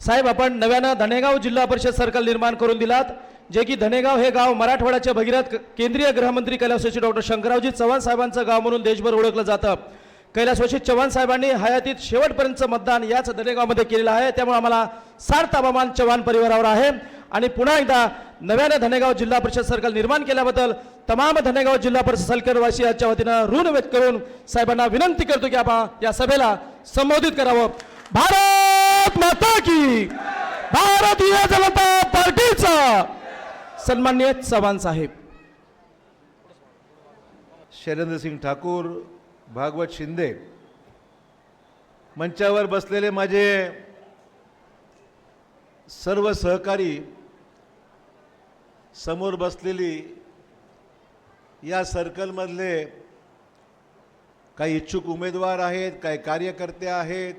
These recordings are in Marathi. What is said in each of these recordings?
साहेब आपण नव्यानं धनेगाव जिल्हा परिषद सर्कल निर्माण करून दिलात जे की धनेगाव हे गाव मराठवाड्याच्या भगीरथ केंद्रीय गृहमंत्री कैलासवासी डॉक्टर शंकररावजी चव्हाण साहेबांचं गाव म्हणून देशभर ओळखलं जातं. कैलासवासी चव्हाण साहेबांनी हयातीत शेवटपर्यंतचं मतदान याच धनेगावमध्ये केलेलं आहे त्यामुळे आम्हाला सार्थ अभिमान चव्हाण परिवारावर आहे. आणि पुन्हा एकदा नव्यानं धनेगाव जिल्हा परिषद सर्कल निर्माण केल्याबद्दल तमाम धनेगाव जिल्हा परिषद सर्कलवासी याच्या वतीनं ऋण व्यक्त करून साहेबांना विनंती करतो की आपण या सभेला संबोधित करावं. भारत! माता की। भारतीय जनता पार्टीचा। सन्मान्य चव्हाण साहेब। शैलेंद्र सिंग ठाकूर भागवत शिंदे मंचावर बसलेले माझे सर्व सहकारी समोर बसलेली या सर्कलमधले काही इच्छुक उमेदवार आहेत काही कार्यकर्ते आहेत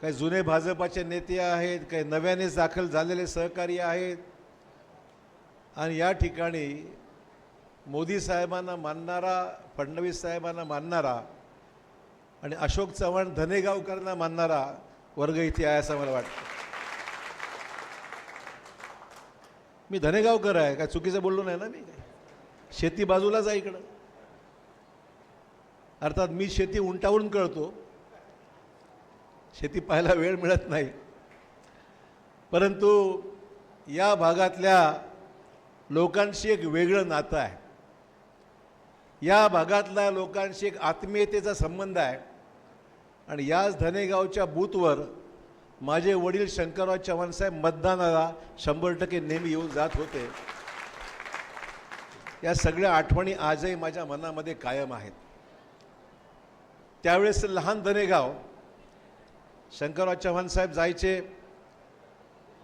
काही जुने भाजपाचे नेते आहेत काही नव्यानेच दाखल झालेले सहकारी आहेत. आणि या ठिकाणी मोदी साहेबांना मानणारा फडणवीस साहेबांना मानणारा आणि अशोक चव्हाण धनेगावकरांना मानणारा वर्ग इथे आहे असं मला वाटतं. मी धनेगावकर आहे काय चुकीचं बोललो नाही ना मी? काय शेती बाजूलाच आहे इकडं. अर्थात मी शेती उंटावरून कळतो. शेती पाहायला वेळ मिळत नाही. परंतु या भागातल्या लोकांशी एक वेगळं नातं आहे. या भागातल्या लोकांशी एक आत्मीयतेचा संबंध आहे. आणि याच धनेगावच्या बूथवर माझे वडील शंकरराव चव्हाण साहेब मतदानाला शंभर टक्के नेहमी येऊन जात होते. या सगळ्या आठवणी आजही माझ्या मनामध्ये कायम आहेत. त्यावेळेस लहान धनेगाव शंकरराव चव्हाण साहेब जायचे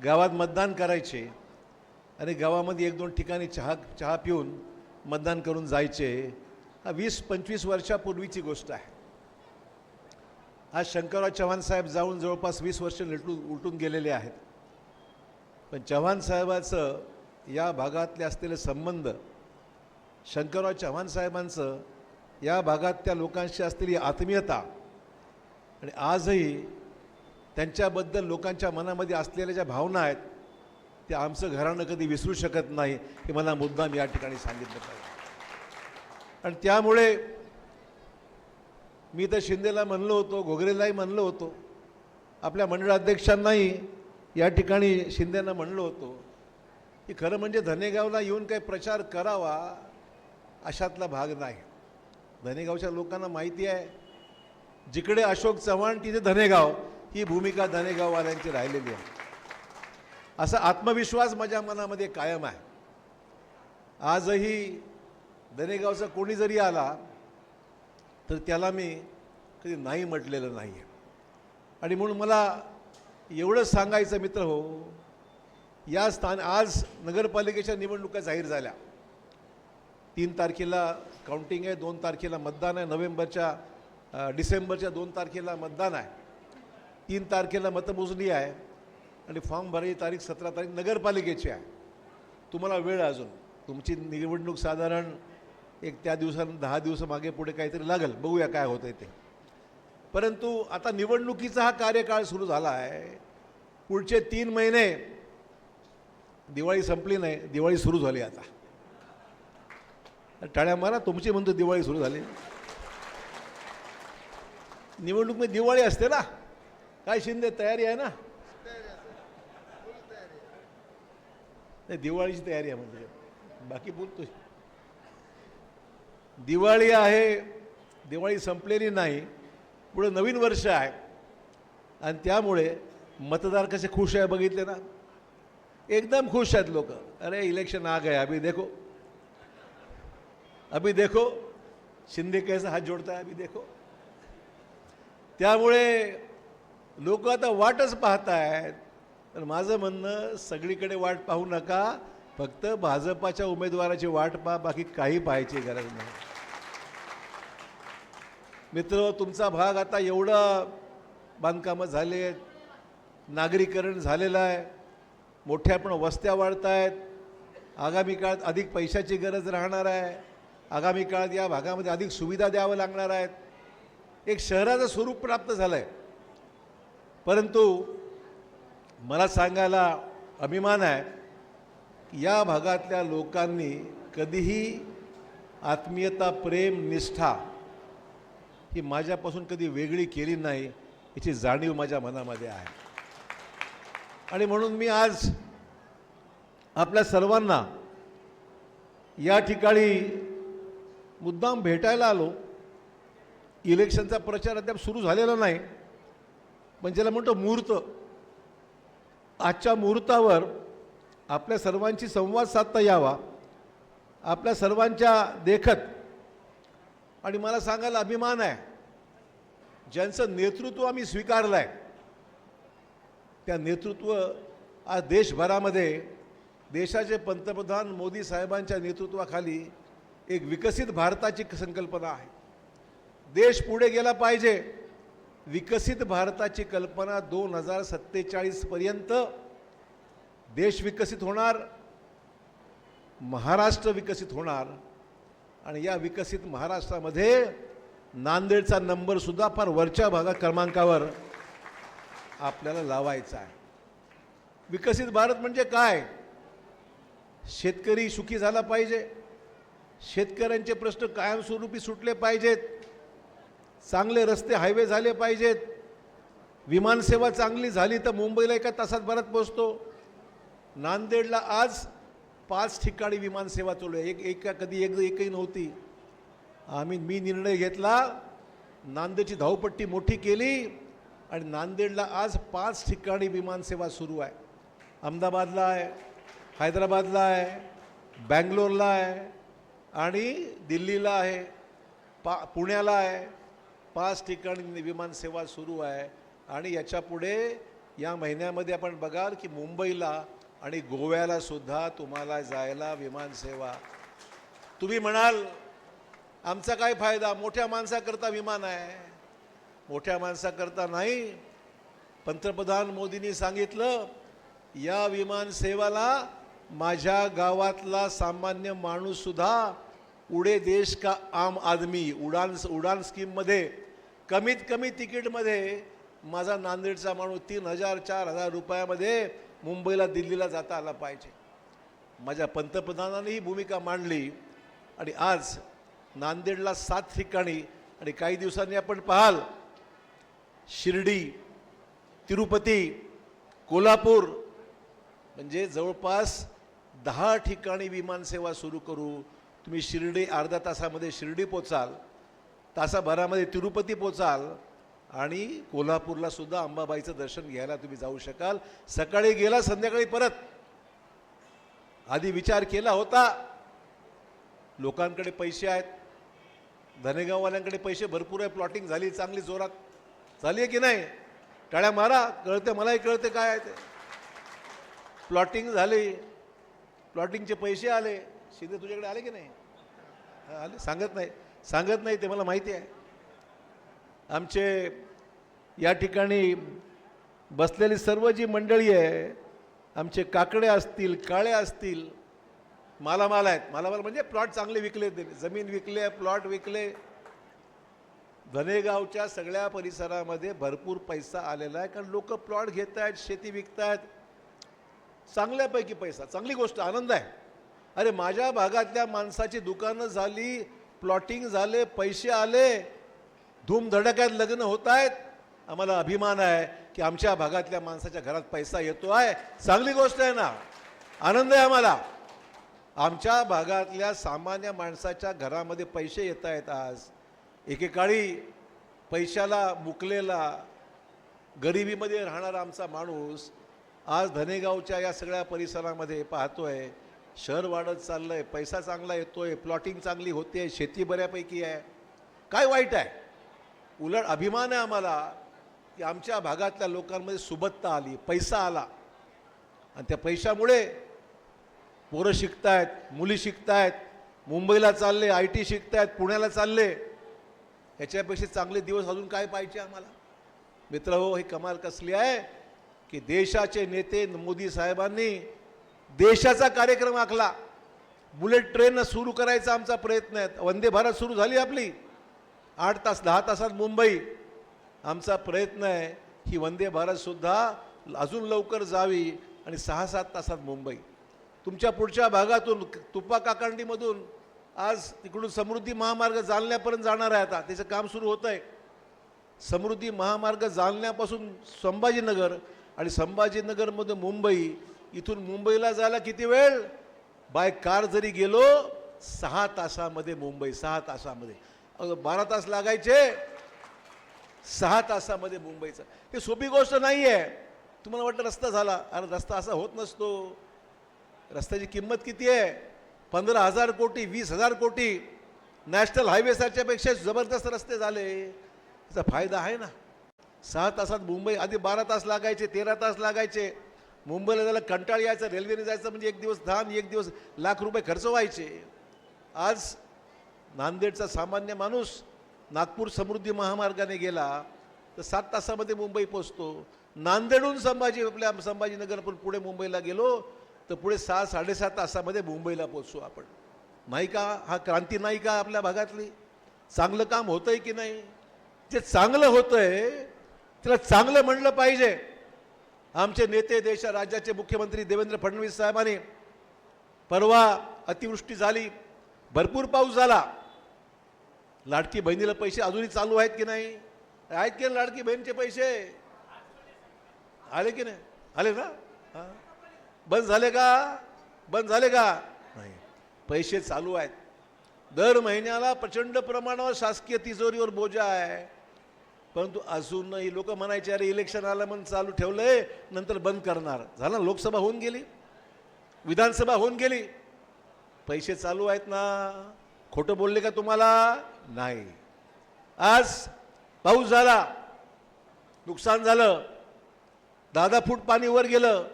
गावात मतदान करायचे आणि गावामध्ये एक दोन ठिकाणी चहा चहा पिऊन मतदान करून जायचे हा वीस पंचवीस वर्षापूर्वीची गोष्ट आहे. आज शंकरराव चव्हाण साहेब जाऊन जवळपास वीस वर्ष लटून उलटून गेलेले आहेत. पण चव्हाण साहेबाचं या भागातले असलेले संबंध शंकरराव चव्हाण साहेबांचं या भागात त्या लोकांशी असलेली आत्मीयता आणि आजही त्यांच्याबद्दल लोकांच्या मनामध्ये असलेल्या ज्या भावना आहेत ते आमचं घराणं कधी विसरू शकत नाही हे मला मुद्दाम या ठिकाणी सांगितलं पाहिजे. आणि त्यामुळे मी तर शिंदेला म्हणलो होतो घोगरेलाही म्हणलो होतो. आपल्या मंडळाध्यक्षांनाही या ठिकाणी शिंदेना म्हणलो होतो की खरं म्हणजे धनेगावला येऊन काही प्रचार करावा अशातला भाग नाही. धनेगावच्या लोकांना माहिती आहे जिकडे अशोक चव्हाण तिथे धनेगाव. ही भूमिका धनेगाववाल्यांची राहिलेली आहे. असा आत्मविश्वास माझ्या मनामध्ये कायम आहे. आजही धनेगावचा कोणी जरी आला तर त्याला मी कधी नाही म्हटलेलं नाही आहे आणि म्हणून मला एवढंच सांगायचं मित्र हो या स्थान आज नगरपालिकेच्या निवडणुका जाहीर झाल्या. तीन तारखेला काउंटिंग आहे दोन तारखेला मतदान आहे नोव्हेंबरच्या डिसेंबरच्या दोन तारखेला मतदान आहे. तीन तारखेला मतमोजणी आहे आणि फॉर्म भरायची तारीख सतरा तारीख नगरपालिकेची आहे. तुम्हाला वेळ अजून. तुमची निवडणूक साधारण एक त्या दिवसानं दहा दिवस मागे पुढे काहीतरी लागेल. बघूया काय होतं आहे ते. परंतु आता निवडणुकीचा हा कार्यकाळ सुरू झाला आहे. पुढचे तीन महिने दिवाळी संपली नाही दिवाळी सुरू झाली आता. टाळ्या मारा तुमची म्हणतो दिवाळी सुरू झाली. निवडणूक मी दिवाळी असते ना. काय शिंदे तयारी आहे ना? नाही दिवाळीची तयारी आहे म्हणजे. बाकी बोलतो दिवाळी आहे दिवाळी संपलेली नाही पुढे नवीन वर्ष आहे. आणि त्यामुळे मतदार कसे खुश आहे बघितले ना? एकदम खुश आहेत लोक. अरे इलेक्शन आ गए अभी देखो. अभी देखो. शिंदे कैसा हात जोडता है अभी देखो. त्यामुळे लोक आता वाटच पाहत आहेत तर माझं म्हणणं सगळीकडे वाट पाहू नका. फक्त भाजपाच्या उमेदवाराची वाट पहा बाकी काही पाहायची गरज नाही. मित्र तुमचा भाग आता एवढं बांधकामं झाले आहेत नागरीकरण झालेलं आहे. मोठ्या पण वस्त्या वाढत आहेत आगामी काळात अधिक पैशाची गरज राहणार आहे. आगामी काळात या भागामध्ये अधिक सुविधा द्यावं लागणार आहेत. एक शहराचं स्वरूप प्राप्त झालं आहे परंतु मला सांगायला अभिमान आहे की या भागातल्या लोकांनी कधीही आत्मीयता प्रेम निष्ठा ही माझ्यापासून कधी वेगळी केली नाही याची जाणीव माझ्या मनामध्ये आहे. आणि म्हणून मी आज आपल्या सर्वांना या ठिकाणी मुद्दाम भेटायला आलो. इलेक्शनचा प्रचार अद्याप सुरू झालेला नाही. पण ज्याला म्हणतो मुहूर्त आजच्या मुहूर्तावर आपल्या सर्वांची संवाद साधता यावा. आपल्या सर्वांच्या देखत आणि मला सांगायला अभिमान आहे ज्यांचं नेतृत्व आम्ही स्वीकारलं आहे त्या नेतृत्व आज देशभरामध्ये देशाचे पंतप्रधान मोदी साहेबांच्या नेतृत्वाखाली एक विकसित भारताची संकल्पना आहे. देश पुढे गेला पाहिजे. विकसित भारताची कल्पना दोन हजार सत्तेचाळीसपर्यंत देश विकसित होणार महाराष्ट्र विकसित होणार आणि या विकसित महाराष्ट्रामध्ये नांदेडचा नंबरसुद्धा फार वरच्या भागा क्रमांकावर आपल्याला लावायचा आहे. विकसित भारत म्हणजे काय? शेतकरी सुखी झाला पाहिजे. शेतकऱ्यांचे प्रश्न कायमस्वरूपी सुटले पाहिजेत. चांगले रस्ते हायवे झाले पाहिजेत. विमानसेवा चांगली झाली तर मुंबईला एका तासात भरत पोहोचतो. नांदेडला आज पाच ठिकाणी विमानसेवा चालू आहे. एक एका कधी एक एकही नव्हती. आम्ही मी निर्णय घेतला नांदेडची धावपट्टी मोठी केली आणि नांदेडला आज पाच ठिकाणी विमानसेवा सुरू आहे. अहमदाबादला आहे हैदराबादला आहे बँगलोरला आहे आणि दिल्लीला आहे पा पुण्याला आहे पाच ठिकाणी विमानसेवा सुरू आहे. आणि याच्यापुढे या महिन्यामध्ये आपण बघाल की मुंबईला आणि गोव्याला सुद्धा तुम्हाला जायला विमानसेवा तुम्ही म्हणाल आमचा काय फायदा? मोठ्या माणसाकरता विमान आहे. मोठ्या माणसाकरता नाही. पंतप्रधान मोदींनी सांगितलं या विमानसेवाला माझ्या गावातला सामान्य माणूससुद्धा उडे देश का आम आदमी उडान उडान स्कीममध्ये कमीत कमी तिकीटमध्ये माझा नांदेडचा माणूस तीन हजार चार हजार रुपयामध्ये मुंबईला दिल्लीला जाता आला पाहिजे. माझ्या पंतप्रधानांनी ही भूमिका मांडली आणि आज नांदेडला सात ठिकाणी आणि काही दिवसांनी आपण पाहाल शिर्डी तिरुपती कोल्हापूर म्हणजे जवळपास दहा ठिकाणी विमानसेवा सुरू करू तुम्ही शिर्डी अर्ध्या तासामध्ये शिर्डी पोचाल तासाभरामध्ये तिरुपती पोचाल आणि कोल्हापूरला सुद्धा अंबाबाईचं दर्शन घ्यायला तुम्ही जाऊ शकाल. सकाळी गेला संध्याकाळी परत. आधी विचार केला होता. लोकांकडे पैसे आहेत. धनेगाववाल्यांकडे पैसे भरपूर आहे प्लॉटिंग झाली चांगली जोरात. झाली आहे की नाही? टाळ्या मारा. कळते मलाही कळते काय आहे ते. प्लॉटिंग झाली. प्लॉटिंगचे पैसे आले. शिंदे तुझ्याकडे आले की नाही? आले. सांगत नाही. सांगत नाही ते मला माहिती आहे. आमचे या ठिकाणी बसलेली सर्व जी मंडळी आहे आमचे काकडे असतील काळे असतील मालामाल आहेत. मालामाल म्हणजे प्लॉट चांगले विकले त्यांनी जमीन विकले प्लॉट विकले. धनेगावच्या सगळ्या परिसरामध्ये भरपूर पैसा आलेला आहे कारण लोक प्लॉट घेत आहेत शेती विकतायत. चांगल्यापैकी पैसा. चांगली गोष्ट आनंद आहे. अरे माझ्या भागातल्या माणसाची दुकानं झाली प्लॉटिंग झाले पैसे आले धूमधडक्यात लग्न होत आहेत. आम्हाला अभिमान आहे की आमच्या भागातल्या माणसाच्या घरात पैसा येतो आहे. चांगली गोष्ट आहे ना. आनंद आहे आम्हाला. आमच्या भागातल्या सामान्य माणसाच्या घरामध्ये पैसे येत आहेत आज. एकेकाळी पैशाला मुकलेला गरिबीमध्ये राहणारा आमचा माणूस आज धनेगावच्या या सगळ्या परिसरामध्ये पाहतोय. शहर वाढत चाललं आहे पैसा चांगला येतो आहे प्लॉटिंग चांगली होते शेती बऱ्यापैकी आहे. काय वाईट आहे? उलट अभिमान आहे आम्हाला की आमच्या भागातल्या लोकांमध्ये सुबत्ता आली पैसा आला. आणि त्या पैशामुळे पोरं शिकतायत मुली शिकतायत मुंबईला चालले आय टी शिकतायत पुण्याला चालले. ह्याच्यापेक्षा चांगले दिवस अजून काय पाहिजे आम्हाला? मित्र हो ही कमाल कसली आहे की देशाचे नेते मोदी साहेबांनी देशाचा कार्यक्रम आखला. बुलेट ट्रेन सुरू करायचा आमचा प्रयत्न आहे. वंदे भारत सुरू झाली आपली. आठ तास दहा तासात मुंबई. आमचा प्रयत्न आहे ही वंदे भारतसुद्धा अजून लवकर जावी आणि सहा सात तासात मुंबई. तुमच्या पुढच्या भागातून तुपा काकांडीमधून आज तिकडून समृद्धी महामार्ग जालन्यापर्यंत जाणार आहे आता. त्याचं काम सुरू होतं आहे समृद्धी महामार्ग जालन्यापासून संभाजीनगर आणि संभाजीनगरमधून मुंबई इथून मुंबईला जायला किती वेळ? बाय कार जरी गेलो सहा तासामध्ये मुंबई सहा तासामध्ये. अगं बारा तास लागायचे. सहा तासामध्ये मुंबईचं. हे सोपी गोष्ट नाही आहे तुम्हाला वाटतं रस्ता झाला. अरे रस्ता असा होत नसतो. रस्त्याची किंमत किती आहे? पंधरा हजार कोटी वीस हजार कोटी. नॅशनल हायवेसारख्यापेक्षा जबरदस्त रस्ते झाले. त्याचा फायदा आहे ना. सहा तासात मुंबई आधी बारा तास लागायचे तेरा तास लागायचे. मुंबईला जायला कंटाळ यायचं रेल्वेने जायचं म्हणजे एक दिवस धान एक दिवस लाख रुपये खर्च व्हायचे. आज नांदेडचा सामान्य माणूस नागपूर समृद्धी महामार्गाने गेला तर सात तासामध्ये मुंबई पोचतो नांदेडहून संभाजी आपल्या संभाजीनगर पण पुढे मुंबईला गेलो तर पुढे सहा साडेसात तासामध्ये मुंबईला पोचू आपण. नाही का? हा क्रांती नाही का आपल्या भागातली? चांगलं काम होतंय की नाही? जे चांगलं होतंय त्याला चांगलं म्हणलं पाहिजे. आमचे नेते देश राज्याचे मुख्यमंत्री देवेंद्र फडणवीस साहेबांनी परवा अतिवृष्टी झाली भरपूर पाऊस झाला. लाडकी बहिणीला पैसे अजूनही चालू आहेत की नाही? आहेत की लाडकी बहिणीचे पैसे? आले की नाही? आले ना? बंद झाले का? बंद झाले का? नाही. पैसे चालू आहेत. दर महिन्याला प्रचंड प्रमाणावर शासकीय तिजोरीवर बोजा आहे. परंतु अजूनही लोक म्हणायचे अरे इलेक्शन आलं म्हणून चालू ठेवलंय नंतर बंद करणार. झालं लोकसभा होऊन गेली. विधानसभा होऊन गेली. पैसे चालू आहेत ना. खोटं बोलले का तुम्हाला? नाही. आज पाऊस झाला. नुकसान झालं. दहा दहा फूट पाणी वर गेलं.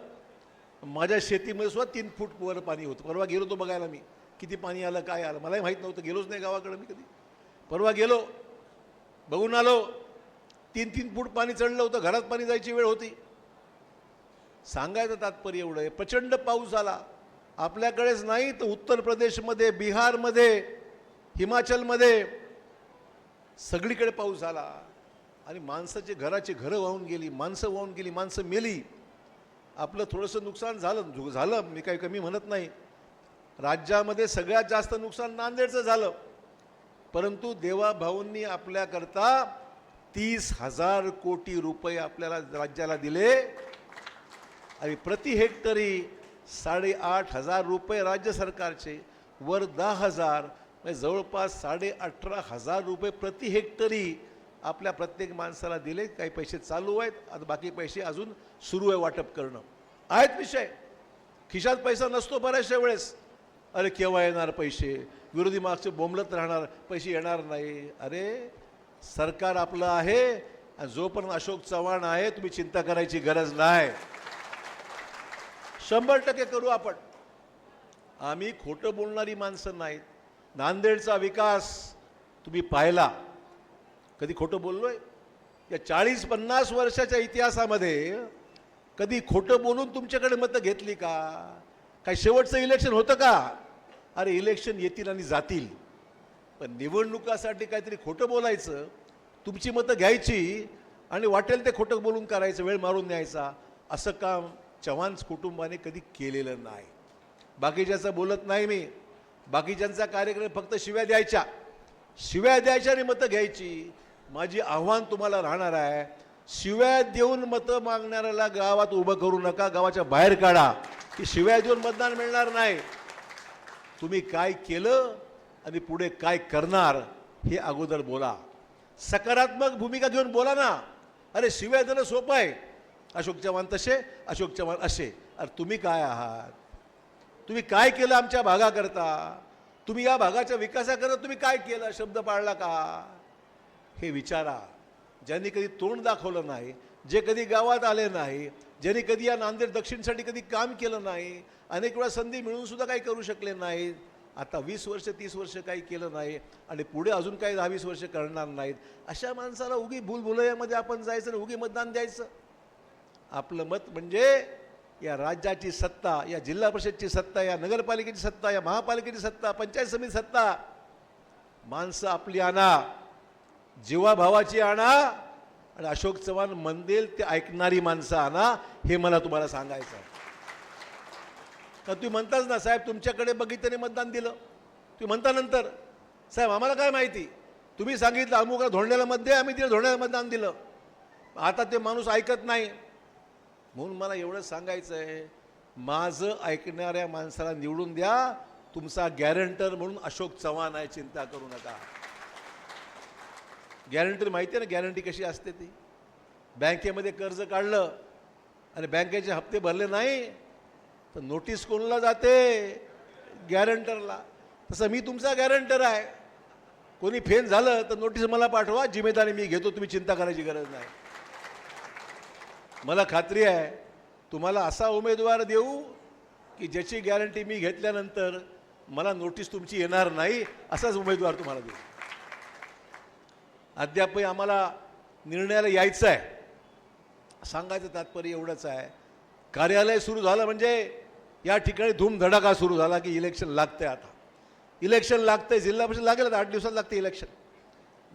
माझ्या शेतीमध्ये सुद्धा तीन फूट वर पाणी होतं. परवा गेलो तो बघायला मी. किती पाणी आलं काय आलं? मलाही माहीत नव्हतं. गेलोच नाही गावाकडं मी कधी. परवा गेलो. बघून आलो. तीन तीन फूट पाणी चढलं होतं घरात पाणी जायची वेळ होती. सांगायचं तात्पर्य एवढं आहे प्रचंड पाऊस झाला आपल्याकडेच नाही तर उत्तर प्रदेशमध्ये बिहारमध्ये हिमाचलमध्ये सगळीकडे पाऊस झाला आणि माणसाचे घराची घरं वाहून गेली माणसं वाहून गेली माणसं मेली. आपलं थोडंसं नुकसान झालं झालं मी काही कमी म्हणत नाही. राज्यामध्ये सगळ्यात जास्त नुकसान नांदेडचं झालं. परंतु देवाभाऊंनी आपल्याकरता तीस हजार कोटी रुपये आपल्याला राज्याला दिले. आणि प्रति हेक्टरी साडेआठ हजार रुपये राज्य सरकारचे वर दहा हजार म्हणजे जवळपास साडे अठरा हजार रुपये प्रति हेक्टरी आपल्या प्रत्येक माणसाला दिले. काही पैसे चालू आहेत आता बाकी पैसे अजून सुरू आहे वाटप करणं. आहेत विषय. खिशात पैसा नसतो बऱ्याचशा वेळेस. अरे केव्हा येणार पैसे? विरोधी मागचे बोंबलत राहणार पैसे येणार नाही. अरे सरकार आपलं आहे आणि जोपर्यंत अशोक चव्हाण आहे तुम्ही चिंता करायची गरज नाही. शंभर टक्के करू आपण. आम्ही खोटं बोलणारी माणसं नाहीत. नांदेडचा विकास तुम्ही पाहिला. कधी खोटं बोललोय? या चाळीस पन्नास वर्षाच्या इतिहासामध्ये कधी खोटं बोलून तुमच्याकडे मतं घेतली का? काय शेवटचं इलेक्शन होतं का? अरे इलेक्शन येतील आणि जातील. पण निवडणुकासाठी काहीतरी खोटं बोलायचं तुमची मतं घ्यायची आणि वाटेल ते खोटं बोलून करायचं वेळ मारून न्यायचा असं काम चव्हाण कुटुंबाने कधी केलेलं नाही. बाकीच्याचं बोलत नाही मी. बाकीच्यांचा कार्यक्रम फक्त शिव्या द्यायच्या. शिव्या द्यायच्या आणि मतं घ्यायची. माझी आव्हान तुम्हाला राहणार आहे. शिव्या देऊन मतं मागणाऱ्याला गावात उभं करू नका गावाच्या बाहेर काढा. की शिव्या देऊन मतदान मिळणार नाही. तुम्ही काय केलं? आणि पुढे काय करणार हे अगोदर बोला. सकारात्मक भूमिका घेऊन बोला ना. अरे शिवाय देणं सोपं आहे. अशोक चव्हाण तसे अशोक चव्हाण असे. अरे तुम्ही काय आहात? तुम्ही काय केलं आमच्या भागाकरता? तुम्ही या भागाच्या विकासाकरता तुम्ही काय केलं? शब्द पाळला का? हे विचारा. ज्यांनी कधी तोंड दाखवलं नाही जे कधी गावात आले नाही ज्यांनी कधी या नांदेड दक्षिणसाठी कधी काम केलं नाही अनेक वेळा संधी मिळून सुद्धा काही करू शकले नाहीत. आता वीस वर्ष तीस वर्ष काही केलं नाही आणि पुढे अजून काही दहा वीस वर्ष करणार नाहीत. अशा माणसाला उगी भूलभुलयामध्ये आपण जायचं आणि उगी मतदान द्यायचं. आपलं मत म्हणजे या राज्याची सत्ता या जिल्हा परिषदची सत्ता या नगरपालिकेची सत्ता या महापालिकेची सत्ता पंचायत समिती सत्ता. माणसं आपली आणा जीवाभावाची आणा आणि अशोक चव्हाण म्हणतील ते ऐकणारी माणसं आणा हे मला तुम्हाला सांगायचं आहे तर तुम्ही म्हणताच ना साहेब तुमच्याकडे बघितल्याने मतदान दिलं. तुम्ही म्हणता नंतर साहेब आम्हाला काय माहिती? तुम्ही सांगितलं अमुका धोंड्याला मत दे आम्ही तिला धोंड्याला मतदान दिलं. आता ते माणूस ऐकत नाही. म्हणून मला एवढं सांगायचं आहे माझं ऐकणाऱ्या माणसाला निवडून द्या. तुमचा गॅरंटर म्हणून अशोक चव्हाण आहे चिंता करू नका. गॅरंटी माहिती आहे ना गॅरंटी कशी असते ती? बँकेमध्ये कर्ज काढलं आणि बँकेचे हप्ते भरले नाही तर नोटीस कोणला जाते? गॅरंटरला. तसं मी तुमचा गॅरंटर आहे. कोणी फेल झालं तर नोटीस मला पाठवा. जिम्मेदारी मी घेतो. तुम्ही चिंता करायची गरज नाही. मला खात्री आहे तुम्हाला असा उमेदवार देऊ की ज्याची गॅरंटी मी घेतल्यानंतर मला नोटीस तुमची येणार नाही असाच उमेदवार तुम्हाला देऊ. अद्यापही आम्हाला निर्णयाला यायचं आहे. सांगायचं तात्पर्य एवढंच आहे. कार्यालय सुरू झालं म्हणजे या ठिकाणी धूमधडाका सुरू झाला की इलेक्शन लागतंय आता. इलेक्शन लागतंय जिल्हा परिषद लागेल आता आठ दिवसात लागते इलेक्शन.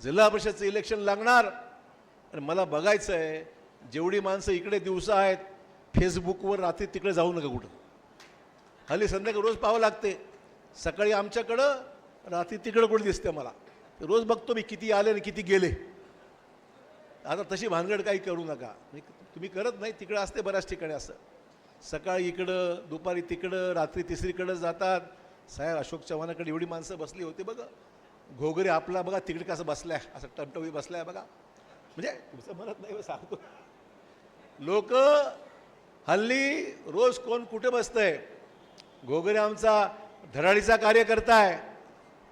जिल्हा परिषदचं इलेक्शन लागणार. आणि मला बघायचं आहे जेवढी माणसं इकडे दिवसा आहेत फेसबुकवर रात्री तिकडे जाऊ नका कुठं. हल्ली संध्याकाळी रोज पाहावं लागते. सकाळी आमच्याकडं रात्री तिकडं कुठं दिसते मला. रोज बघतो मी किती आले आणि किती गेले. आता तशी भानगड काही करू नका. तुम्ही करत नाही तिकडं असते बऱ्याच ठिकाणी असं. सकाळी इकडं दुपारी तिकडं रात्री तिसरीकडं जातात. साहेब अशोक चव्हाणाकडे एवढी माणसं बसली होती बघा. घोगरे आपला बघा तिकडे कसं बसलाय असं टमटवी बसलाय बघा. म्हणजे तुमचं म्हणत नाही सांगतो. लोक हल्ली रोज कोण कुठे बसतंय? घोगरे आमचा धडाडीचा कार्य करताय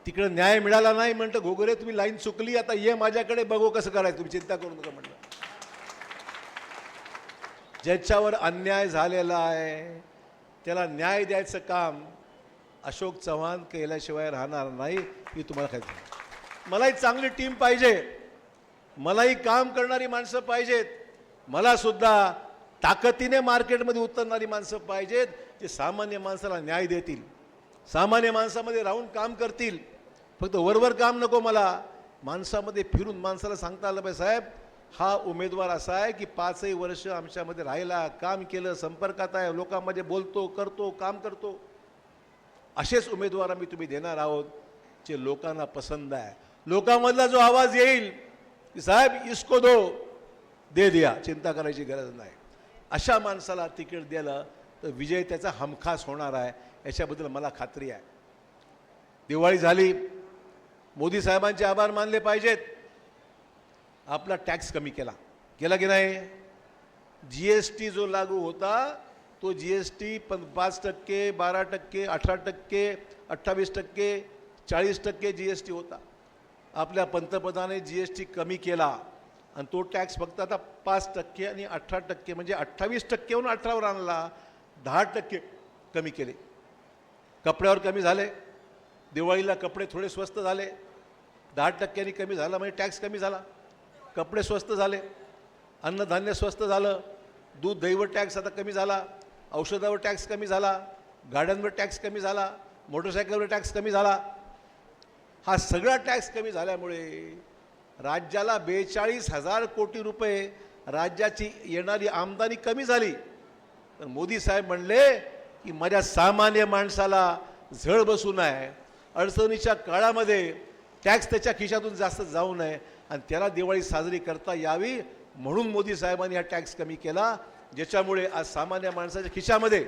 तिकडं न्याय मिळाला नाही म्हणतं घोगरे तुम्ही लाईन चुकली आता ये माझ्याकडे बघू कसं करायचं. तुम्ही चिंता करू नका म्हटलं. ज्याच्यावर अन्याय झालेला आहे त्याला न्याय द्यायचं काम अशोक चव्हाण केल्याशिवाय राहणार नाही ही तुम्हाला खायचं मलाही चांगली टीम पाहिजे. मलाही काम करणारी माणसं पाहिजेत. मला सुद्धा ताकदीने मार्केटमध्ये उतरणारी माणसं पाहिजेत जे सामान्य माणसाला न्याय देतील. सामान्य माणसामध्ये राहून काम करतील. फक्त वरवर काम नको मला. माणसामध्ये फिरून माणसाला सांगता आलं पाहिजे साहेब हा उमेदवार असा आहे की पाचही वर्ष आमच्यामध्ये राहिला काम केलं संपर्कात आहे लोकांमध्ये बोलतो करतो काम करतो. असेच उमेदवार आम्ही तुम्ही देणार आहोत जे लोकांना पसंद आहे. लोकांमधला जो आवाज येईल की साहेब इसको दो दे दिया चिंता करायची गरज नाही. अशा माणसाला तिकीट दिलं तर विजय त्याचा हमखास होणार आहे. याच्याबद्दल मला खात्री आहे. दिवाळी झाली मोदी साहेबांचे आभार मानले पाहिजेत. आपला टॅक्स कमी केला. केला की नाही? जी एस टी जो लागू होता तो जी एस टी पण पाच टक्के बारा टक्के अठरा टक्के अठ्ठावीस टक्के चाळीस टक्के जी एस टी होता. आपल्या पंतप्रधाने जी एस टी कमी केला आणि तो टॅक्स फक्त आता पाच टक्के आणि अठरा टक्के म्हणजे अठ्ठावीस टक्केहून अठरावर आणला दहा टक्के कमी केले. कपड्यावर कमी झाले दिवाळीला कपडे थोडे स्वस्त झाले दहा टक्क्यांनी कमी झाला म्हणजे टॅक्स कमी झाला. कपडे स्वस्त झाले अन्नधान्य स्वस्त झालं दूध दहीवर टॅक्स आता कमी झाला औषधावर टॅक्स कमी झाला गाड्यांवर टॅक्स कमी झाला मोटरसायकलवर टॅक्स कमी झाला. हा सगळा टॅक्स कमी झाल्यामुळे राज्याला बेचाळीस हजार कोटी रुपये राज्याची येणारी आमदानी कमी झाली. तर मोदी साहेब म्हणले की माझ्या सामान्य माणसाला झळ बसू नये अडचणीच्या काळामध्ये टॅक्स त्याच्या खिशातून जास्त जाऊ नये आणि त्याला दिवाळी साजरी करता यावी म्हणून मोदी साहेबांनी हा टॅक्स कमी केला ज्याच्यामुळे आज सामान्य माणसाच्या खिशामध्ये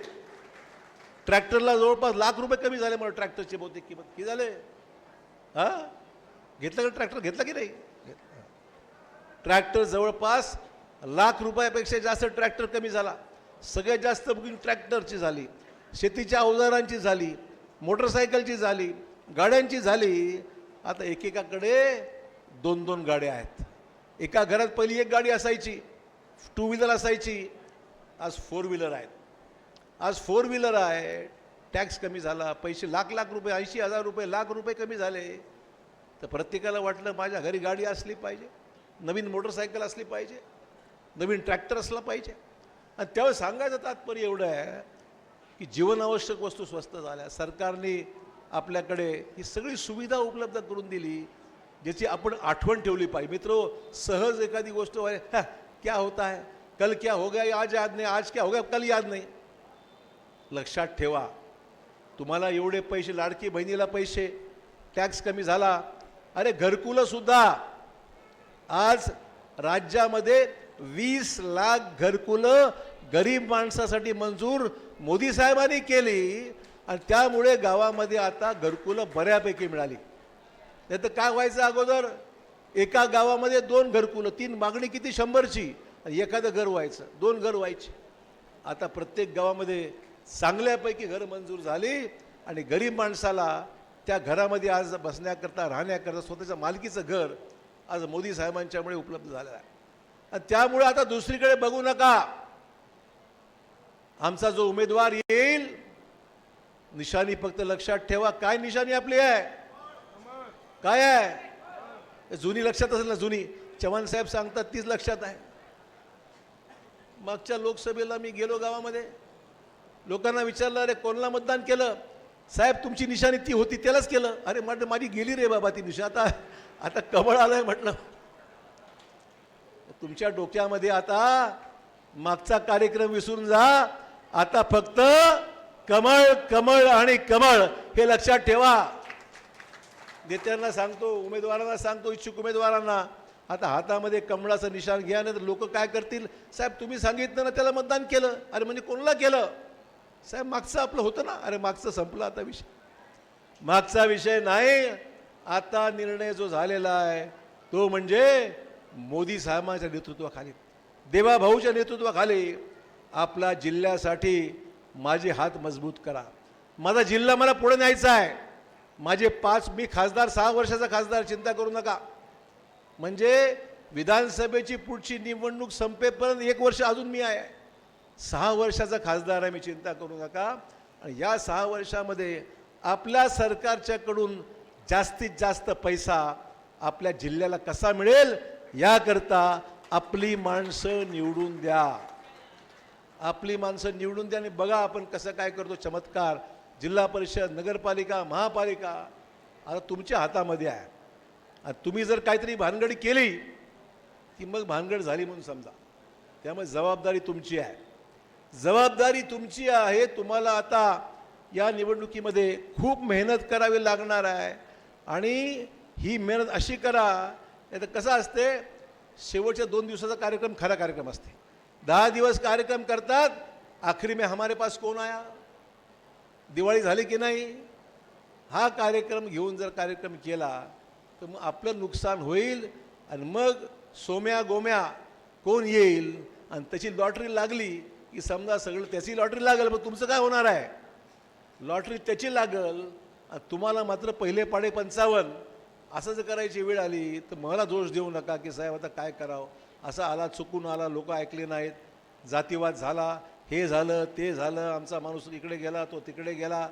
ट्रॅक्टरला जवळपास लाख रुपये कमी झाले मला ट्रॅक्टरची बहुतेक किंमत किती झाले? हा? घेतलं का ट्रॅक्टर घेतलं की नाही? ट्रॅक्टर जवळपास लाख रुपयापेक्षा जास्त ट्रॅक्टर कमी झाला. सगळ्यात जास्त बुकिंग ट्रॅक्टरची झाली. शेतीच्या अवजारांची झाली मोटरसायकलची झाली गाड्यांची झाली. आता एकेकाकडे दोन दोन गाड्या आहेत. एका घरात पहिली एक गाडी असायची टू व्हीलर असायची आज फोर व्हीलर आहेत. आज फोर व्हीलर आहे टॅक्स कमी झाला पैसे लाख लाख रुपये ऐंशी हजार रुपये लाख रुपये कमी झाले. तर प्रत्येकाला वाटलं माझ्या घरी गाडी असली पाहिजे नवीन मोटरसायकल असली पाहिजे नवीन ट्रॅक्टर असला पाहिजे. आणि त्यावेळेस सांगायचं तात्पर्य एवढं आहे की जीवनावश्यक वस्तू स्वस्त झाल्या. सरकारने आपल्याकडे ही सगळी सुविधा उपलब्ध करून दिली ज्याची आपण आठवण ठेवली पाहिजे. मित्र सहज एखादी गोष्ट व्हाय क्या होता है? कल क्या हो गया? आज याद नाही. आज क्या हो गया? कल याद नाही. लक्षात ठेवा तुम्हाला एवढे पैसे लाडकी बहिणीला पैसे टॅक्स कमी झाला. अरे घरकुलंसुद्धा. आज राज्यामध्ये वीस लाख घरकुलं गरीब माणसासाठी मंजूर मोदी साहेबांनी केली आणि त्यामुळे गावामध्ये आता घरकुलं बऱ्यापैकी मिळाली. नाही तर काय व्हायचं अगोदर? एका गावामध्ये दोन घरकुलं तीन मागणी किती? शंभरची. आणि एखादं घर व्हायचं दोन घर व्हायची. आता प्रत्येक गावामध्ये चांगल्यापैकी घर मंजूर झाली आणि गरीब माणसाला त्या घरामध्ये आज बसण्याकरता राहण्याकरता स्वतःच्या मालकीचं घर आज मोदी साहेबांच्यामुळे उपलब्ध झालेलं आहे. त्यामुळे आता दुसरीकडे बघू नका. आमचा जो उमेदवार येईल निशाणी फक्त लक्षात ठेवा. काय निशाणी आपली आहे? काय आहे? जुनी लक्षात असेल ना जुनी. चव्हाण साहेब सांगतात तीच लक्षात आहे. मागच्या लोकसभेला मी गेलो गावामध्ये. लोकांना विचारलं अरे कोणाला मतदान केलं? साहेब तुमची निशाणी ती होती त्यालाच केलं. अरे म्हटलं माझी गेली रे बाबा ती निशा. आता आता कमळ आलंय म्हटलं. तुमच्या डोक्यामध्ये आता मागचा कार्यक्रम विसरून जा. आता फक्त कमळ कमळ आणि कमळ हे लक्षात ठेवा. नेत्यांना सांगतो उमेदवारांना सांगतो इच्छुक उमेदवारांना. आता हातामध्ये कमळाचं निशाण घ्या नाही तर लोक काय करतील? साहेब तुम्ही सांगितलं ना त्याला मतदान केलं. अरे म्हणजे कोणाला केलं? साहेब मागचं आपलं होतं ना. अरे मागचं संपलं आता विषय. मागचा विषय नाही. आता निर्णय जो झालेला आहे तो म्हणजे मोदी साहेबांच्या नेतृत्वाखाली. देवाभाऊच्या नेतृत्वाखाली आपला जिल्ह्यासाठी माझे हात मजबूत करा. माझा जिल्हा मला पुढे न्यायचा आहे. माझे पाच मी खासदार सहा वर्षाचा खासदार चिंता करू नका. म्हणजे विधानसभेची पुढची निवडणूक संपेपर्यंत एक वर्ष अजून मी आहे. सहा वर्षाचा खासदार आहे मी चिंता करू नका. आणि या सहा वर्षामध्ये आपल्या सरकारच्याकडून जास्तीत जास्त पैसा आपल्या जिल्ह्याला कसा मिळेल याकरता आपली माणसं निवडून द्या. आपली माणसं निवडून द्या आणि बघा आपण कसं काय करतो. चमत्कार. जिल्हा परिषद नगरपालिका महापालिका. आता तुमच्या हातामध्ये आहे. आणि तुम्ही जर काहीतरी भानगडी केली की मग भानगड झाली म्हणून समजा. त्यामुळे जबाबदारी तुमची आहे. जबाबदारी तुमची आहे. तुम्हाला आता या निवडणुकीमध्ये खूप मेहनत करावी लागणार आहे. आणि ही मेहनत अशी करा नाही तर कसं असते? शेवटच्या दोन दिवसाचा कार्यक्रम खरा कार्यक्रम असते. दहा दिवस कार्यक्रम करतात आखरी में हमारे पास कोण आया? दिवाळी झाली की नाही? हा कार्यक्रम घेऊन जर कार्यक्रम केला तर मग आपलं नुकसान होईल आणि मग सोम्या गोम्या कोण येईल? आणि त्याची लॉटरी लागली की समजा सगळं त्याची लॉटरी लागेल मग तुमचं काय होणार आहे? लॉटरी त्याची लागल तुम्हाला मात्र पहिले पाडे पंचावन्न. असं जर करायची वेळ आली तर मला दोष देऊ नका की साहेब आता काय करावं? असं आला चुकून आला लोक ऐकले नाहीत. जातीवाद झाला हे झालं ते झालं आमचा माणूस इकडे गेला तो तिकडे गेला.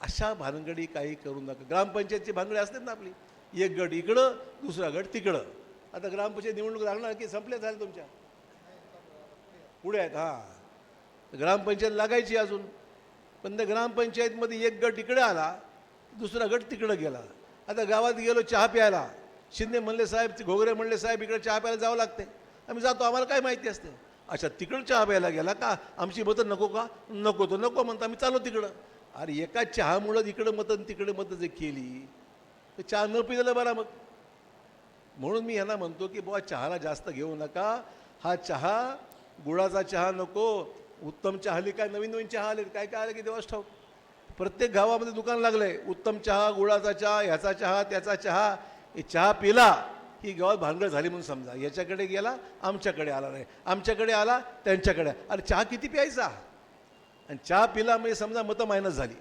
अशा भानगडी काही करू नका. ग्रामपंचायतची भानगडी असतात ना आपली. एक गट इकडं दुसरा गट तिकडं. आता ग्रामपंचायत निवडणूक लागणार की संपल्या झाल्या तुमच्या? पुढे आहेत हां. ग्रामपंचायत लागायची अजून. पण त्या ग्रामपंचायतमध्ये एक गट इकडे आला दुसरा गट तिकडं गेला. आता गावात गेलो चहा प्यायला. शिंदे म्हणले साहेब ते घोगरे म्हणले साहेब इकडे चहा प्यायला जावं लागते आम्ही जातो आम्हाला काय माहिती असते? अच्छा तिकडं चहा प्यायला गेला का? आमची मतं नको का? नको तो नको म्हणतो आम्ही चालू तिकडं. अरे एका चहामुळं इकडं मतं तिकडं तिकडे मतं जे केली तर चहा न पिलेलं बरा मग. म्हणून मी यांना म्हणतो की बुवा चहाला जास्त घेऊ नका. हा चहा गुळाचा चहा नको. उत्तम चहा आली काय नवीन नवीन चहा आले काय काय आलं की देवास ठाऊक? प्रत्येक गावामध्ये दुकान लागलंय. उत्तम चहा गुळाचा चहा ह्याचा चहा त्याचा चहा. हे चहा पिला ही गावात भानगड झाली म्हणून समजा. याच्याकडे गेला आमच्याकडे आला नाही. आमच्याकडे आला त्यांच्याकडे. अरे चहा किती प्यायचा? आणि चहा पिला म्हणजे समजा मतं मायनस झाली.